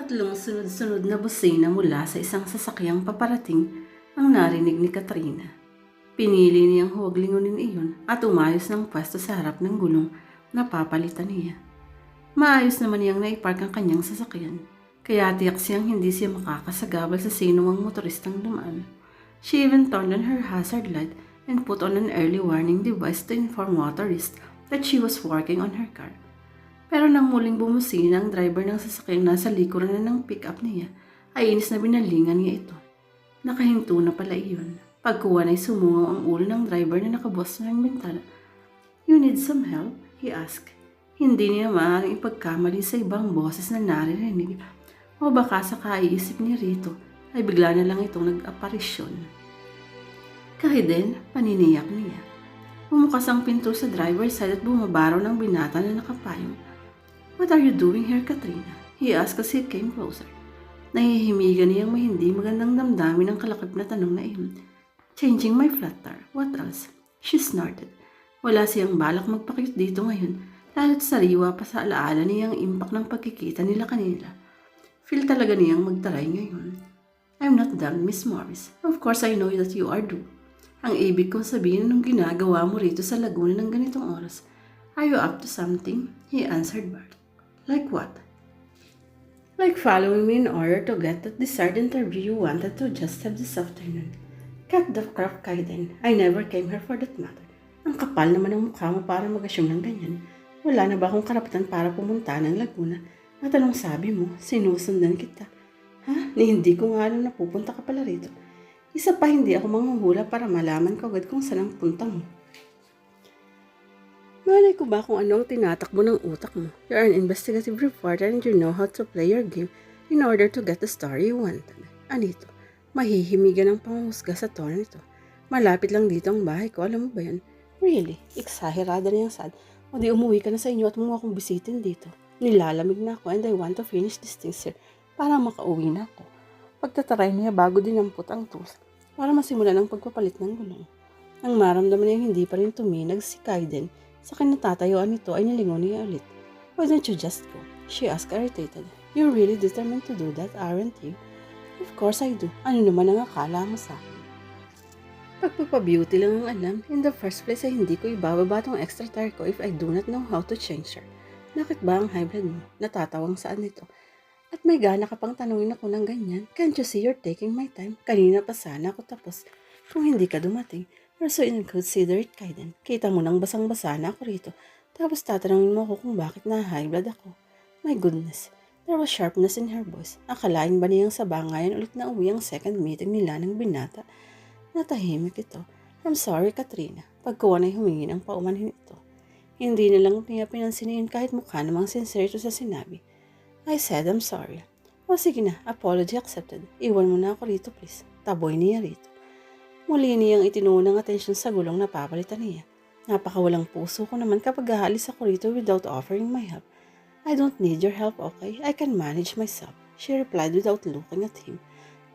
Tatlong sunod-sunod na busina mula sa isang sasakyang paparating ang narinig ni Katrina. Pinili niyang huwag lingunin iyon at umayos ng pwesto sa harap ng gulong na papalitan niya. Maayos naman niyang naipark ang kanyang sasakyan, kaya tiyak siyang hindi siya makakasagabal sa sinumang motoristang dumaan. She even turned on her hazard light and put on an early warning device to inform motorists that she was working on her car. Pero nang muling bumusina ang driver ng sasakyang nasa likuran na ng pick-up niya, ay inis na binalingan niya ito. Nakahinto na pala iyon. Pagkuha na sumungaw ang ulo ng driver na nakabukas ng bintana. You need some help? He asked. Hindi niya maaaring ipagkamali sa ibang boses na naririnig o baka sa kaiisip ni Rito ay bigla na lang itong nag-aparisyon. Kahit din, paniniyak niya. Bumukas ang pinto sa driver's side at bumabaraw ng binata na nakapayong. What are you doing here, Katrina? He asked as he came closer. Nahihimigan niyang may hindi magandang damdamin ang kalakip na tanong na iyon. Changing my flat tire. What else? She snorted. Wala siyang balak magpakit dito ngayon, lalo't sariwa pa sa alaala niyang impact ng pagkikita nila kanila. Feel talaga niyang magtaray ngayon. I'm not done, Miss Morris. Of course, I know that you are due. Ang ibig kong sabihin nung ginagawa mo rito sa Laguna ng ganitong oras. Are you up to something? He answered Bart. Like what? Like following me in order to get that desired interview you wanted to just have this afternoon. Cut the crap, Kaiden. I never came here for that matter. Ang kapal naman ng mukha mo para mag-assume ng ganyan. Wala na ba akong karapatan para pumunta ng Laguna? At anong sabi mo? Sinusundan kita. Ha? Ni hindi ko nga alam na pupunta ka pala rito. Isa pa hindi ako manghuhula para malaman ko agad kung saan ang punta mo. Malay ko ba kung ano ang tinatakbo ng utak mo? You're an investigative reporter and you know how to play your game in order to get the story you wanted. Anito, mahihimigan ang panghusga sa tono nito. Malapit lang dito ang bahay ko, alam mo ba yan? Really? Eksahirada na yung sad. O di umuwi ka na sa inyo at mo akong bisitin dito. Nilalamig na ako and I want to finish this things here para makauwi na ako. Pagtataray niya bago dinampot ang tools para masimulan ang pagpapalit ng gulong. Ang maramdaman niyang hindi pa rin tuminag si Kaiden sa kinatatayuan nito ay nilingon niya ulit. Why don't you just go? She asked irritated. You're really determined to do that, aren't you? Of course I do. Ano naman ang akala mo sa akin? Pagpapabeauty lang ang alam. In the first place ay hindi ko ibababa tong extra tire ko if I do not know how to change her. Bakit ba ang high blood mo? Natatawang saan nito? At may gana ka pang tanungin ako ng ganyan. Can't you see you're taking my time? Kanina pa sana ako tapos. Kung hindi ka dumating, you're so inconsiderate, Kaiden. Kita mo nang basang-basa na ako rito. Tapos tatanungin mo ako kung bakit na high blood ako. My goodness. There was sharpness in her voice. Akalain ba niyang sa bangayan ulit na uwi ang second meeting nila ng binata? Natahimik ito. I'm sorry, Katrina. Pagkuha na humingi ng paumanhin ito. Hindi na lang niya pinansinin kahit mukha namang sincere ito sa sinabi. I said I'm sorry. O sige na, apology accepted. Iwan mo na ako rito please. Taboy niya rito. Muli niyang itinuon ng atensyon sa gulong na papalitan niya. Napakawalang puso ko naman kapag aalis ako rito without offering my help. I don't need your help, okay? I can manage myself. She replied without looking at him.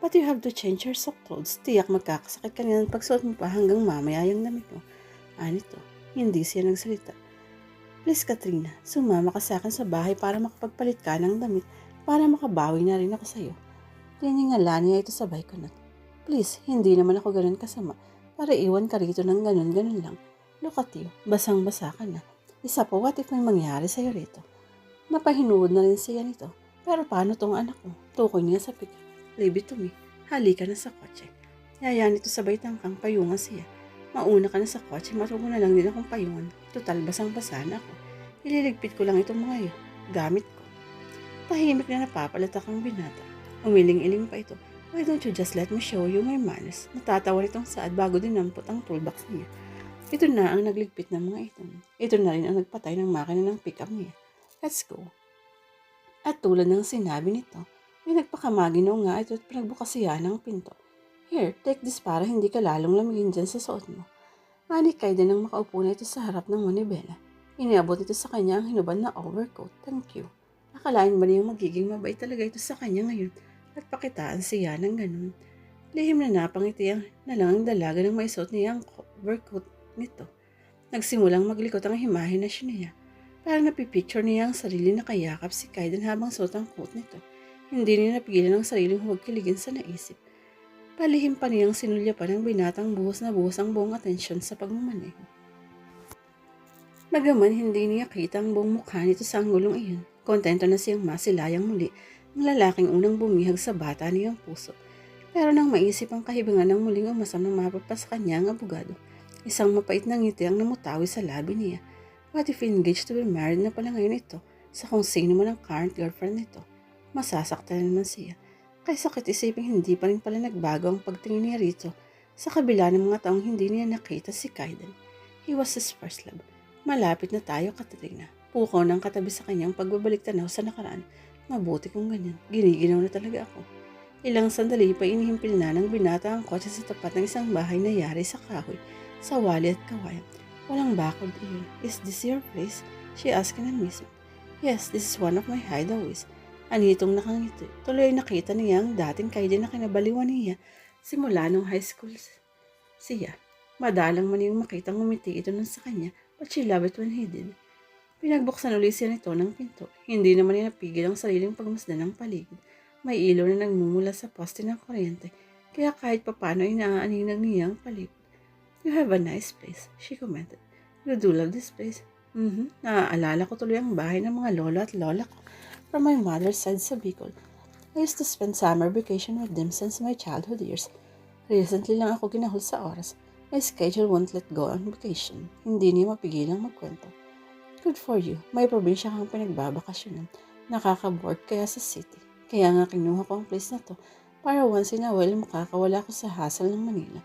But you have to change your sock clothes. Tiyak magkakasakit ka niyan pagsuot mo pa hanggang mamaya yung damit mo. Anito, hindi siya nagsalita. Please, Katrina, sumama ka sa akin sa bahay para makapagpalit ka ng damit para makabawi na rin ako sa'yo. Tiningala niya ito sabay ko na. Please, hindi naman ako ganun kasama para iwan ka rito ng ganun-ganun lang. Look at you, basang-basa ka na. Isa pa, what if may mangyari sa'yo rito? Napahinuod na rin siya nito. Pero paano tong anak mo? Tukoy niya sa pika. Leave it to me. Halika na sa kotse. Yaya nito sabay tangkang payungan siya. Mauna ka na sa kotse, matugo na lang din akong payungan. Total, basang-basa na ako. Ililigpit ko lang itong mga yun. Gamit ko. Tahimik na napapalatak ang binata. Umiling-iling pa ito. Why don't you just let me show you my manners? Natatawa nitong saad bago dinampot ang toolbox niya. Ito na ang nagligpit ng mga ito. Ito na rin ang nagpatay ng makina ng pickup niya. Let's go. At tulad ng sinabi nito, may nagpakamaginaw nga ito at pinagbukas siya ng pinto. Here, take this para hindi ka lalong lamigin dyan sa suot mo. Manikay din ang makaupo na ito sa harap ng manibela. Iniabot ito sa kanya ang hinuban na overcoat. Thank you. Akalain ba niyang magiging mabait talaga ito sa kanya ngayon at pakitaan siya ng ganun. Lihim na napangiti ang na lang ang dalaga ng maisuot niya ang overcoat nito. Nagsimulang maglikot ang himahin na siya niya. Parang napipicture niya ang sarili na kayakap si Kaiden habang suot ang coat nito. Hindi niya napigilan ang sariling huwag kiligin sa naisip. Palihim pa niyang sinulya pa ng binatang buhos na buhos ang buong atensyon sa pagmamaneho. Bagaman hindi niya kita ang buong mukha nito sa anggulong iyon, kontento na siyang masilayang muli ng lalaking unang bumihag sa bata niyang puso. Pero nang maisip ang kahibangan ng muling umasam ng mapapa sa kanya ang abogado, isang mapait na ngiti ang namutawi sa labi niya. What if engaged to be married na pala ngayon ito sa kung sino man ang current girlfriend nito? Masasaktan naman siya. Kaya sakit isipin hindi pa rin pala nagbago ang pagtingin niya rito sa kabila ng mga taong hindi niya nakita si Kaiden. He was his first love. Malapit na tayo, Katrina. Pukaw ng katabi sa kanyang pagbabalik tanaw sa nakaraan. Mabuti kung ganyan. Giniginaw na talaga ako. Ilang sandali pa inihimpil na ng binata ang kotse sa tapat ng isang bahay na yari sa kahoy, sa wali at kawayan. Walang bakod iyon. Is this your place? She asked in a music. Yes, this is one of my hideaways. Anitong nakangiti. Tuloy nakita niya ang dating kaide na kinabaliwan niya simula nung high school siya. Madalang man yung makitang ngumiti ito nun sa kanya, but she loved it when he did. Pinagbuksan ulit siya nito ng pinto. Hindi naman niya napigil ang sariling pagmasdan ng paligid. May ilaw na nagmumula sa poste ng kuryente, kaya kahit papano ay naaaninag niya ang paligid. You have a nice place, she commented. You do love this place. Mhm, naaalala ko tuloy ang bahay ng mga lolo at lola ko from my mother's side sa Bicol. I used to spend summer vacation with them since my childhood years. Recently lang ako ginahol sa oras. My schedule won't let go on vacation. Hindi niya mapigilang magkwento. Good for you. May probinsya kang pinagbabakasyonan. Nakaka-bored kaya sa city. Kaya nga kinuha ko ang place na to para once in a while makakawala ko sa hassle ng Manila.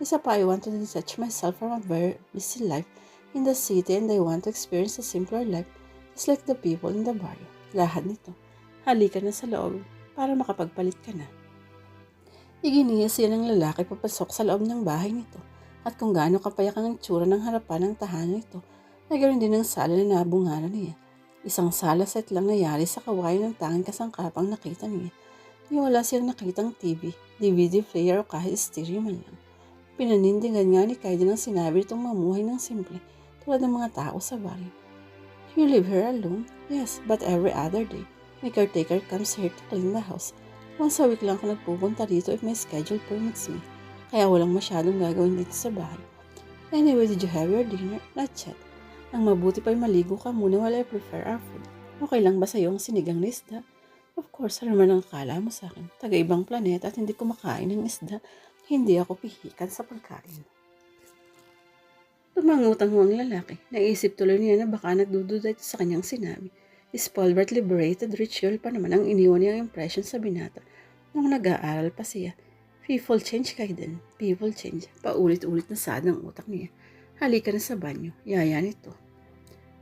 Isa pa, I want to detach myself from a very busy life in the city and I want to experience a simpler life just like the people in the barrio. Lahat nito. Halika na sa loob para makapagpalit ka na. Iginiya siya ng lalaki papasok sa loob ng bahay nito at kung gaano kapayak ang tsura ng harapan ng tahanan nito na ganoon din ang sala na nabungaran niya. Isang sala set lang nayari sa kawayan ng tanging kasangkapang nakita niya. Ni wala siyang nakitang TV, DVD player o kahit stereo man lang. Pinanindigan nga ni Kaiden ang sinabi itong mamuhay ng simple tulad ng mga tao sa baryo. You live here alone? Yes, but every other day, my caretaker comes here to clean the house. Once a week lang ako nagpupunta dito if my schedule permits me. Kaya walang masyadong gagawin dito sa bahay. Anyway, did you have your dinner? Not yet. Ang mabuti pa'y maligo ka muna while I prepare our food. Okay lang ba sa'yo ang sinigang na isda? Of course, ano man ang akala mo sa akin? Taga-ibang planeta at hindi kumakain ng isda. Hindi ako pihikan sa pagkain. Tumangutang ho ang lalaki. Naisip tuloy niya na baka nagdududa ito sa kanyang sinabi. Spolbert liberated ritual pa naman ang iniwan niyang impression sa binata nung nag-aaral pa siya. People change kay din. People change. Paulit-ulit na saad ng utak niya. Halika na sa banyo. Yaya nito.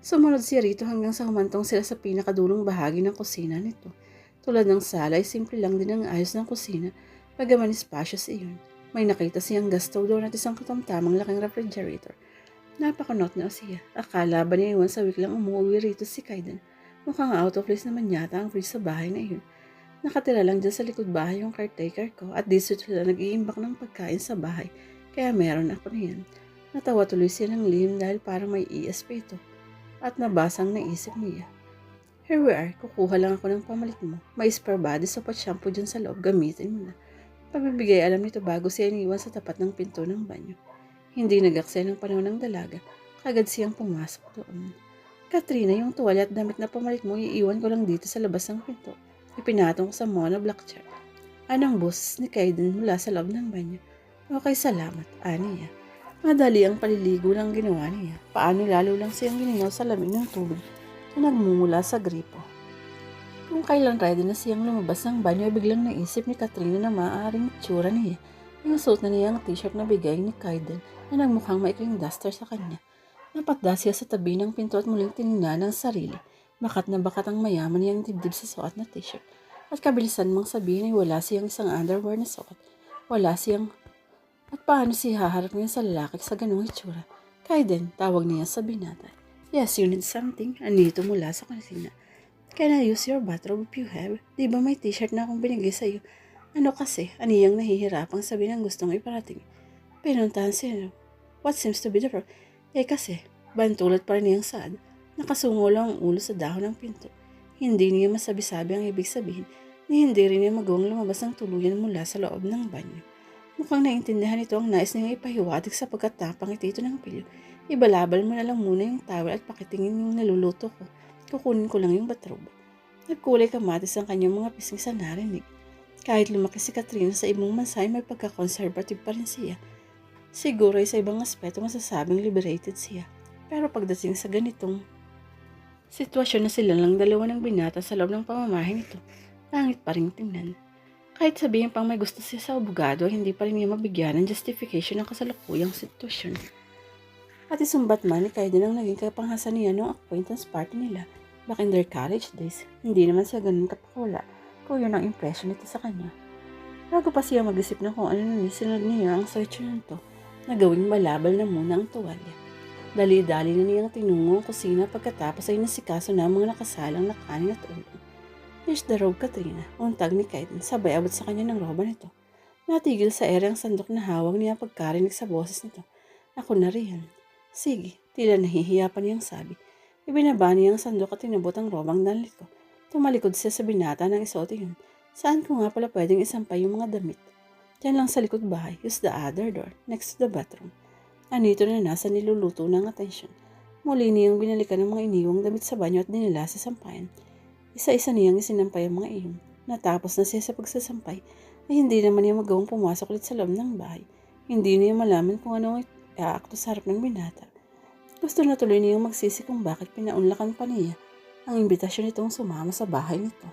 Sumunod siya rito hanggang sa humantong sila sa pinakadulong bahagi ng kusina nito. Tulad ng sala ay simple lang din ang ayos ng kusina, pagaman spacious iyon. May nakita siyang gas stove doon at isang katamtamang laking refrigerator. Napakunot na siya. Akala ba niya iwan sa week lang umuwi rito si Kaiden? Mukhang out of place naman yata ang fridge sa bahay na iyon. Nakatira lang dyan sa likod bahay yung caretaker ko at dito sila nag-iimbak ng pagkain sa bahay. Kaya meron ako niyan. Natawa tuloy siya ng lihim dahil parang may ESP ito. At nabasang naisip niya. Here we are, kukuha lang ako ng pamalit mo. May spare body soap at shampoo dyan sa loob, gamitin mo na. Pagbibigay alam nito bago siya iniwan sa tapat ng pinto ng banyo. Hindi nagaksaya ng panahon ng dalaga, kagad siyang pumasok doon. Katrina, yung tuwalya at damit na pamalit mo, iiwan ko lang dito sa labas ng pinto. Ipinatong ko sa mono black chair. Anong boses ni Kaiden mula sa loob ng banyo? Okay, salamat, ani niya. Madali ang paliligo lang ginawa niya. Paano lalo lang siyang giningaw sa lamig ng tubig na nagmumula sa gripo. Kung kailan ready na siyang lumabas ng banyo, ay biglang naisip ni Katrina na maaaring tsura niya. Yung na niya ang t-shirt na bigay ni Kaiden na nagmukhang maikling duster sa kanya. Napatda siya sa tabi ng pinto at muling tinignan ang sarili. Bakat na bakat ang mayaman niyang dibdib sa suot na t-shirt. At kabilisan mang sabihin ay wala siyang isang underwear na suot. Wala siyang... At paano siya haharap niya sa lalaki sa ganung itsura? Kaiden, tawag niya sa binata. Yes, you need something. Anito mula sa kusina. Can I use your bathrobe if you have? Di ba may t-shirt na akong binigay sa'yo? Ano kasi, aniyang nahihirapang sabi ng gustong iparating. Pinuntahan siya. What seems to be the problem? Eh kasi, bantulad pa rin niyang saad. Nakasungo lang ang ulo sa dahon ng pinto. Hindi niya masabi-sabi ang ibig sabihin, ni hindi rin niya magawang lumabas ng tuluyan mula sa loob ng banyo. Mukhang naintindihan ito ang nais niyang ipahiwatig sa pagkatapang ito ng pilyo. Ibalabal mo na lang muna yung towel at pakitingin yung naluluto ko. Kukunin ko lang yung batrobe. Nagkulay kamatis ang kanyang mga pisngi sa narinig. Kahit lumaki si Katrina sa ibang mansay, may pagka-conservative pa rin siya. Siguro ay sa ibang aspeto masasabing liberated siya. Pero pagdating sa ganitong sitwasyon na sila lang dalawa ng binata sa loob ng pamamahay nito, pangit pa rin tingnan. Kahit sabihin pang may gusto siya sa abogado, hindi pa rin niya mabigyan ng justification ng kasalukuyang sitwasyon. At isumbat man ni Kaiden ang naging kapanghasan niya noong acquaintance party nila back in their college days. Hindi naman siya ganun kapakula kung yun ang impression nito sa kanya. Bago pa siya mag-isip na kung ano na sinunod niya ang search nito, na malabal na muna ang tuwalya. Dali-dali na niyang tinungo ang kusina pagkatapos ay nasikaso na ang mga nakasalang na kanin at ulo. Here's the robe, Katrina. Untag ni Kaiden, sabay abot sa kanya ng roba nito. Natigil sa ere ang sandok na hawak niya pagkarinig sa boses nito. Ako na riyan. Sige, tila nahihiya pa niyang sabi. Ibinaba niya ang sandok at tinabot ang robang dalit ko. Tumalikod siya sa binata ng isuot yun. Saan ko nga pala pwedeng isampay yung mga damit? Diyan lang sa likod bahay, use the other door, next to the bathroom. Anito na nasa niluluto ng atensyon. Muli niyang binalikan ng mga iniwang damit sa banyo at dinila sa sampayan. Isa-isa niyang isinampay ang mga iyon. Natapos na siya sa pagsasampay, ay hindi naman niya magawang pumasok ulit sa loob ng bahay. Hindi niya malaman kung anong iaakto sa harap ng binata. Gusto na tuloy niyang magsisi kung bakit pinaunlakan pa niya ang imbitasyon nitong sumama sa bahay nito.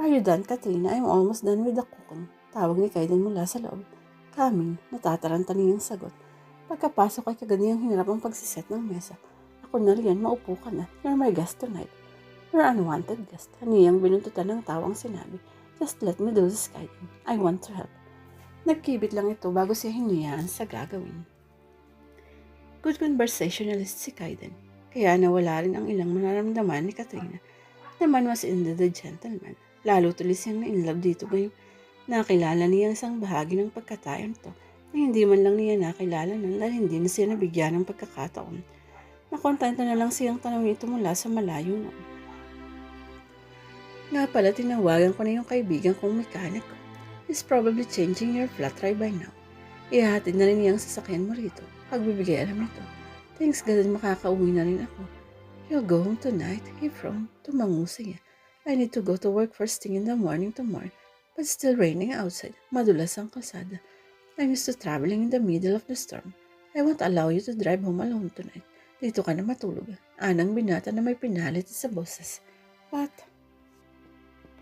Are you done, Katrina? I'm almost done with the cooking. Tawag ni Kaiden mula sa loob. Coming, natataranta niyang sagot. Pagkapasok ay kagad niyang hinarap ang pagsiset ng mesa. Ako na riyan, maupo ka na. You're my guest tonight. You're unwanted guest. Aniyang binuntutan ng tawang sinabi. Just let me do this, Kaiden. I want to help. Nagkibit lang ito bago siya hinuyaan sa gagawin. Good conversationalist si Kaiden. Kaya nawala rin ang ilang manaramdaman ni Katrina. The man was indeed a gentleman. Lalo tuloy siyang na-inlove dito ngayong nakilala niya ang isang bahagi ng pagkataon to na hindi man lang niya nakilala nun dahil hindi na siya nabigyan ng pagkakataon. Nakontento na lang siyang tanongin ito mula sa malayo noon. Nga pala, tinawagan ko na yung kaibigan kong mekaniko. He's probably changing your flat tire by now. Ihahatid na rin niya ang sasakyan mo rito. Pagbibigay alam nito. Thanks God makakauwi na rin ako. You'll go home tonight, he from. Tumango siya. I need to go to work first thing in the morning tomorrow. But still raining outside. Madulas ang kalsada. I'm used to traveling in the middle of the storm. I won't allow you to drive home alone tonight. Dito ka na matulog. Anang binata na may pinalit sa boses. What?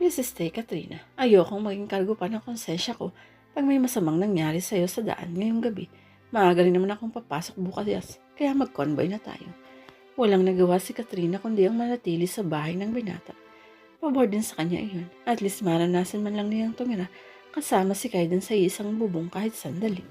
Please stay, Katrina. Ayokong maging kargo pa ng konsensya ko pag may masamang nangyari sa'yo sa daan ngayong gabi. Maaga rin naman akong papasok bukas, kaya mag-convoy na tayo. Walang nagawa si Katrina kundi ang manatili sa bahay ng binata. Pabor din sa kanya iyon. At least maranasan man lang niyang tumira kasama si Kaiden sa isang bubong kahit sandali.